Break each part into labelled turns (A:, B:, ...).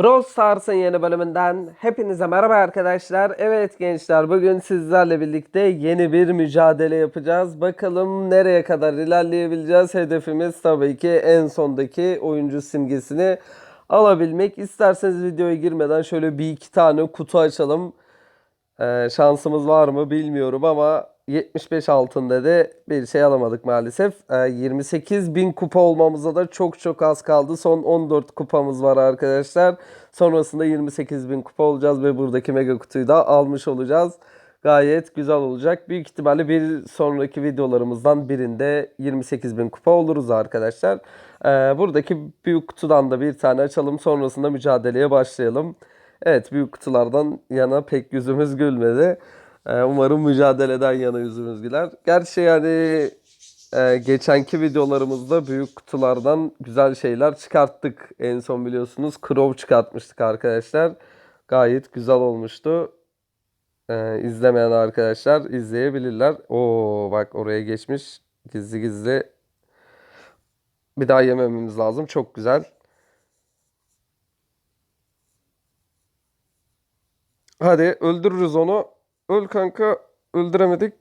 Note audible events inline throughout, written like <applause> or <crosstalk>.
A: Brawl Stars'ın yeni bölümünden hepinize merhaba arkadaşlar. Evet gençler bugün sizlerle birlikte yeni bir mücadele yapacağız. Bakalım nereye kadar ilerleyebileceğiz. Hedefimiz tabii ki en sondaki oyuncu simgesini alabilmek. İsterseniz videoya girmeden şöyle bir iki tane kutu açalım. Ee, şansımız var mı bilmiyorum ama 75 altında da bir şey alamadık maalesef. Ee, 28 bin kupa olmamıza da çok çok az kaldı. Son 14 kupamız var arkadaşlar. Sonrasında 28 bin kupa olacağız ve buradaki mega kutuyu da almış olacağız. Gayet güzel olacak. Büyük ihtimalle bir sonraki videolarımızdan birinde 28 bin kupa oluruz arkadaşlar. Ee, buradaki büyük kutudan da bir tane açalım. Sonrasında mücadeleye başlayalım. Evet büyük kutulardan yana pek yüzümüz gülmedi. Ee, umarım mücadeleden yana yüzümüz güler. Gerçi yani e, geçenki videolarımızda büyük kutulardan güzel şeyler çıkarttık. En son biliyorsunuz Crow çıkartmıştık arkadaşlar. Gayet güzel olmuştu. Ee, izlemeyen arkadaşlar izleyebilirler. Oo bak oraya geçmiş. Gizli gizli. Bir daha yemememiz lazım. Çok güzel. Hadi öldürürüz onu. Öl kanka. Öldüremedik.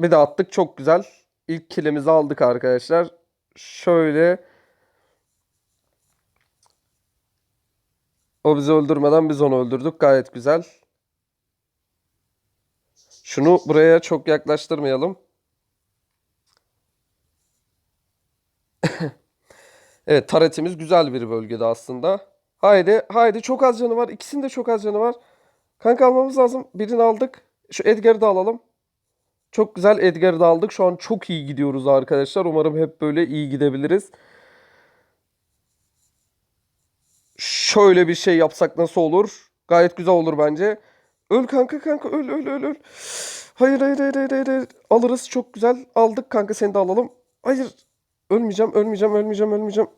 A: Bir de attık. Çok güzel. İlk kilimizi aldık arkadaşlar. Şöyle. O bizi öldürmeden biz onu öldürdük. Gayet güzel. Şunu buraya çok yaklaştırmayalım. Evet taretimiz güzel bir bölgede aslında. Haydi haydi çok az canı var. İkisinin de çok az canı var. Kanka almamız lazım. Birini aldık. Şu Edgar'ı da alalım. Çok güzel Edgar'ı da aldık. Şu an çok iyi gidiyoruz arkadaşlar. Umarım hep böyle iyi gidebiliriz. Şöyle bir şey yapsak nasıl olur? Gayet güzel olur bence. Öl kanka kanka öl öl öl öl. Hayır hayır hayır hayır hayır. Alırız çok güzel. Aldık kanka seni de alalım. Hayır. Ölmeyeceğim ölmeyeceğim ölmeyeceğim ölmeyeceğim.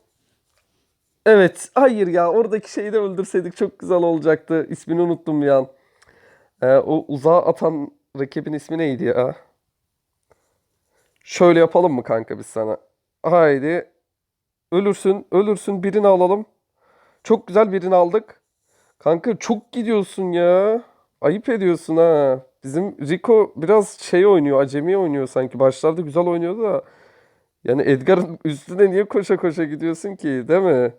A: Evet. Hayır ya oradaki şeyi de öldürseydik çok güzel olacaktı. İsmini unuttum an. Ee, o uzağa atan rakibin ismi neydi ya? Şöyle yapalım mı kanka biz sana? Haydi. Ölürsün ölürsün birini alalım. Çok güzel birini aldık. Kanka çok gidiyorsun ya. Ayıp ediyorsun ha. Bizim Rico biraz şey oynuyor, acemi oynuyor sanki. Başlarda güzel oynuyordu da. Yani Edgar'ın üstüne niye koşa koşa gidiyorsun ki, değil mi?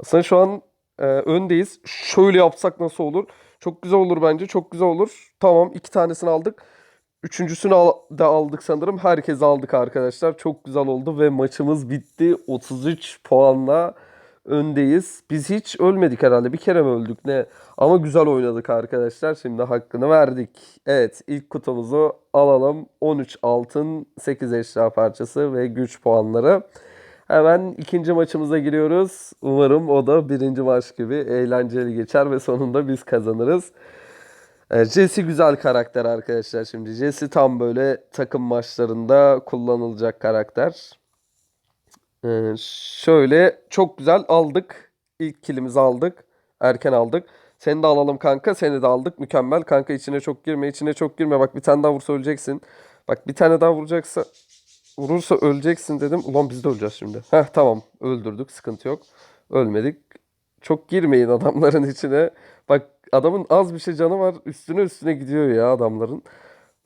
A: Aslında şu an e, öndeyiz. Şöyle yapsak nasıl olur? Çok güzel olur bence. Çok güzel olur. Tamam, iki tanesini aldık. Üçüncüsünü al- da aldık sanırım. Herkes aldık arkadaşlar. Çok güzel oldu ve maçımız bitti. 33 puanla öndeyiz. Biz hiç ölmedik herhalde. Bir kere mi öldük ne? Ama güzel oynadık arkadaşlar. Şimdi hakkını verdik. Evet ilk kutumuzu alalım. 13 altın, 8 eşya parçası ve güç puanları. Hemen ikinci maçımıza giriyoruz. Umarım o da birinci maç gibi eğlenceli geçer ve sonunda biz kazanırız. Ee, Jesse güzel karakter arkadaşlar şimdi. Jesse tam böyle takım maçlarında kullanılacak karakter. Ee, şöyle çok güzel aldık. İlk kilimizi aldık. Erken aldık. Seni de alalım kanka. Seni de aldık. Mükemmel. Kanka içine çok girme. içine çok girme. Bak bir tane daha vursa öleceksin. Bak bir tane daha vuracaksa vurursa öleceksin dedim. Ulan biz de öleceğiz şimdi. Heh tamam. Öldürdük. Sıkıntı yok. Ölmedik. Çok girmeyin adamların <laughs> içine. Bak adamın az bir şey canı var. Üstüne üstüne gidiyor ya adamların.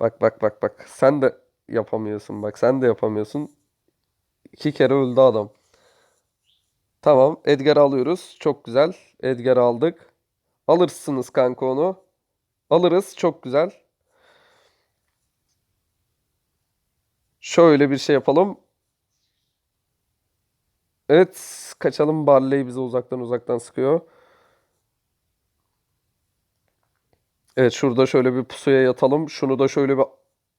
A: Bak bak bak bak. Sen de yapamıyorsun. Bak sen de yapamıyorsun. İki kere öldü adam. Tamam. Edgar alıyoruz. Çok güzel. Edgar aldık. Alırsınız kanka onu. Alırız. Çok güzel. Şöyle bir şey yapalım. Evet. Kaçalım. Barley bize uzaktan uzaktan sıkıyor. Evet şurada şöyle bir pusuya yatalım. Şunu da şöyle bir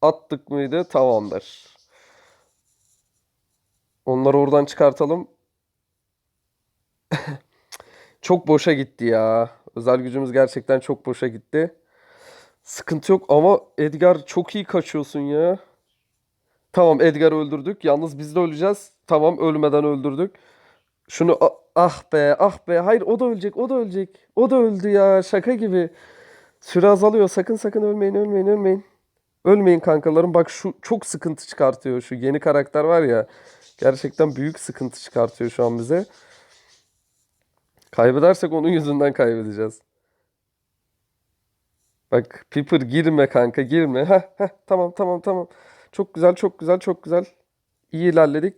A: attık mıydı? Tamamdır. Onları oradan çıkartalım. <laughs> Çok boşa gitti ya. Özel gücümüz gerçekten çok boşa gitti. Sıkıntı yok ama Edgar çok iyi kaçıyorsun ya. Tamam Edgar'ı öldürdük. Yalnız biz de öleceğiz. Tamam ölmeden öldürdük. Şunu ah be ah be. Hayır o da ölecek o da ölecek. O da öldü ya şaka gibi. Süre azalıyor. Sakın sakın ölmeyin ölmeyin ölmeyin. Ölmeyin kankalarım. Bak şu çok sıkıntı çıkartıyor. Şu yeni karakter var ya. Gerçekten büyük sıkıntı çıkartıyor şu an bize. Kaybedersek onun yüzünden kaybedeceğiz. Bak Piper girme kanka girme. Heh, heh, tamam tamam tamam. Çok güzel çok güzel çok güzel. İyi ilerledik.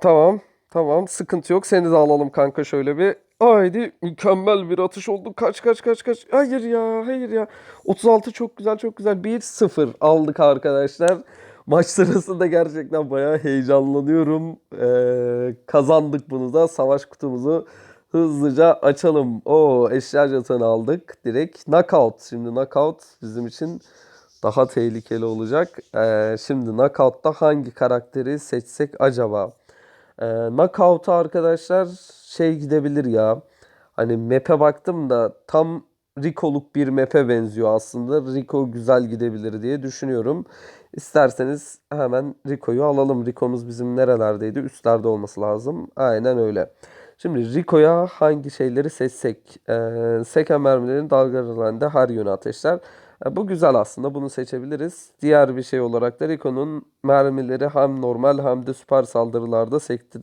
A: Tamam tamam sıkıntı yok. Seni de alalım kanka şöyle bir. Haydi mükemmel bir atış oldu. Kaç kaç kaç kaç. Hayır ya hayır ya. 36 çok güzel çok güzel. 1-0 aldık arkadaşlar. Maç sırasında gerçekten bayağı heyecanlanıyorum. Ee, kazandık bunu da. Savaş kutumuzu hızlıca açalım. O eşya jatonu aldık. Direkt knockout. Şimdi knockout bizim için daha tehlikeli olacak. Ee, şimdi knockout'ta hangi karakteri seçsek acaba? Ee, knockout'a arkadaşlar şey gidebilir ya. Hani map'e baktım da tam Rico'luk bir map'e benziyor aslında. Rico güzel gidebilir diye düşünüyorum. İsterseniz hemen Rico'yu alalım. Rico'muz bizim nerelerdeydi? Üstlerde olması lazım. Aynen öyle. Şimdi Rico'ya hangi şeyleri seçsek? Ee, seken mermilerin dalgalarında her yöne ateşler. E, Bu güzel aslında. Bunu seçebiliriz. Diğer bir şey olarak da Rico'nun mermileri hem normal hem de süper saldırılarda sekti,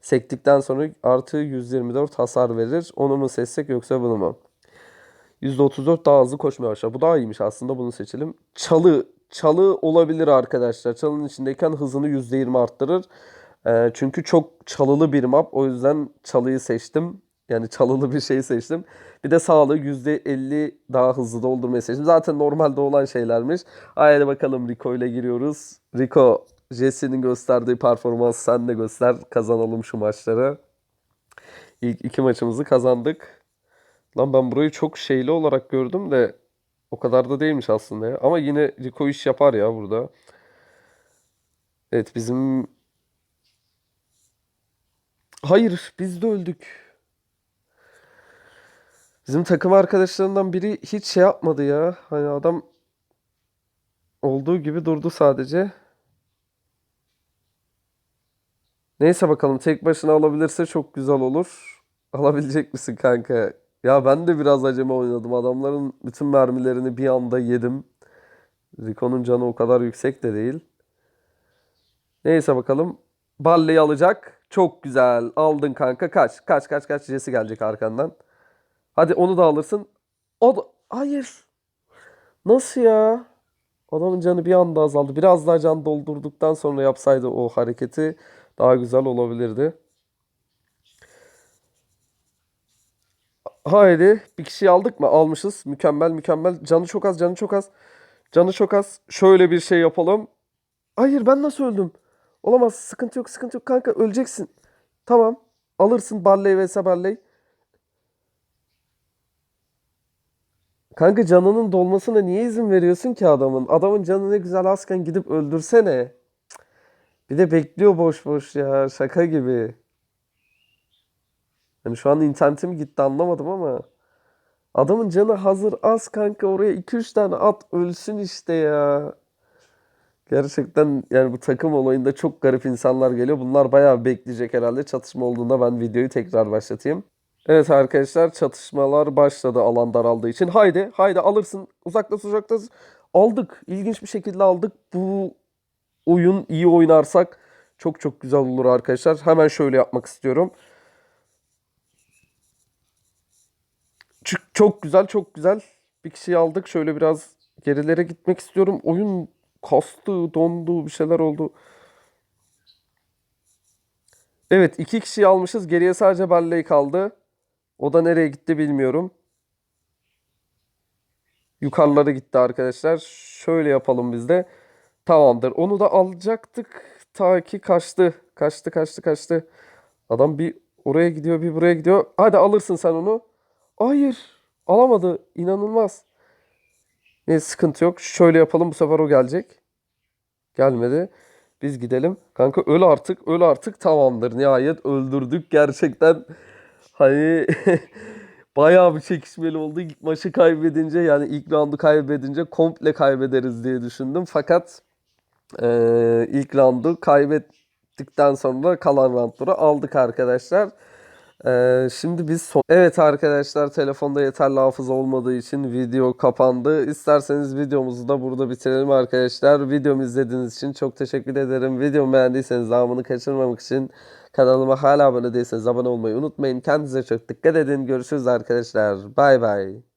A: sektikten sonra artı 124 hasar verir. Onu mu seçsek yoksa bunu mu? %34 daha hızlı koşmaya başlar. Bu daha iyiymiş aslında bunu seçelim. Çalı. Çalı olabilir arkadaşlar. Çalının içindeyken hızını %20 arttırır. Ee, çünkü çok çalılı bir map. O yüzden çalıyı seçtim. Yani çalılı bir şey seçtim. Bir de sağlığı %50 daha hızlı doldurmayı seçtim. Zaten normalde olan şeylermiş. Haydi bakalım Rico ile giriyoruz. Rico, Jesse'nin gösterdiği performans sen de göster. Kazanalım şu maçları. İlk iki maçımızı kazandık. Lan ben burayı çok şeyli olarak gördüm de o kadar da değilmiş aslında ya. Ama yine Rico iş yapar ya burada. Evet bizim... Hayır biz de öldük. Bizim takım arkadaşlarından biri hiç şey yapmadı ya. Hani adam olduğu gibi durdu sadece. Neyse bakalım tek başına alabilirse çok güzel olur. Alabilecek misin kanka? Ya ben de biraz acemi oynadım. Adamların bütün mermilerini bir anda yedim. Rico'nun canı o kadar yüksek de değil. Neyse bakalım. Balle'yi alacak. Çok güzel. Aldın kanka. Kaç. Kaç kaç kaç. Jesse gelecek arkandan. Hadi onu da alırsın. O da... Hayır. Nasıl ya? Adamın canı bir anda azaldı. Biraz daha can doldurduktan sonra yapsaydı o hareketi daha güzel olabilirdi. Haydi bir kişiyi aldık mı? Almışız. Mükemmel mükemmel. Canı çok az canı çok az. Canı çok az. Şöyle bir şey yapalım. Hayır ben nasıl öldüm? Olamaz. Sıkıntı yok sıkıntı yok kanka öleceksin. Tamam. Alırsın Barley vs Barley. Kanka canının dolmasına niye izin veriyorsun ki adamın? Adamın canı ne güzel azken gidip öldürsene. Bir de bekliyor boş boş ya. Şaka gibi. Yani şu an internetim gitti anlamadım ama. Adamın canı hazır az kanka oraya 2-3 tane at ölsün işte ya. Gerçekten yani bu takım olayında çok garip insanlar geliyor. Bunlar bayağı bekleyecek herhalde. Çatışma olduğunda ben videoyu tekrar başlatayım. Evet arkadaşlar çatışmalar başladı alan daraldığı için. Haydi haydi alırsın. Uzaklaş uzaklaş. Aldık. İlginç bir şekilde aldık. Bu oyun iyi oynarsak çok çok güzel olur arkadaşlar. Hemen şöyle yapmak istiyorum. Çok güzel, çok güzel. Bir kişiyi aldık. Şöyle biraz gerilere gitmek istiyorum. Oyun kastı, dondu, bir şeyler oldu. Evet, iki kişiyi almışız. Geriye sadece Barley kaldı. O da nereye gitti bilmiyorum. Yukarılara gitti arkadaşlar. Şöyle yapalım biz de. Tamamdır. Onu da alacaktık. Ta ki kaçtı. Kaçtı, kaçtı, kaçtı. Adam bir oraya gidiyor, bir buraya gidiyor. Hadi alırsın sen onu. Hayır. Alamadı. İnanılmaz. Neyse sıkıntı yok. Şöyle yapalım. Bu sefer o gelecek. Gelmedi. Biz gidelim. Kanka öl artık. Öl artık. Tamamdır. Nihayet öldürdük. Gerçekten hani <laughs> bayağı bir çekişmeli oldu. İlk maçı kaybedince yani ilk roundu kaybedince komple kaybederiz diye düşündüm. Fakat eee, ilk roundu kaybettikten sonra kalan roundları aldık arkadaşlar. Ee, şimdi biz son... Evet arkadaşlar telefonda yeterli hafıza olmadığı için video kapandı. İsterseniz videomuzu da burada bitirelim arkadaşlar. Videomu izlediğiniz için çok teşekkür ederim. Videomu beğendiyseniz devamını kaçırmamak için kanalıma hala abone değilseniz abone olmayı unutmayın. Kendinize çok dikkat edin. Görüşürüz arkadaşlar. Bay bay.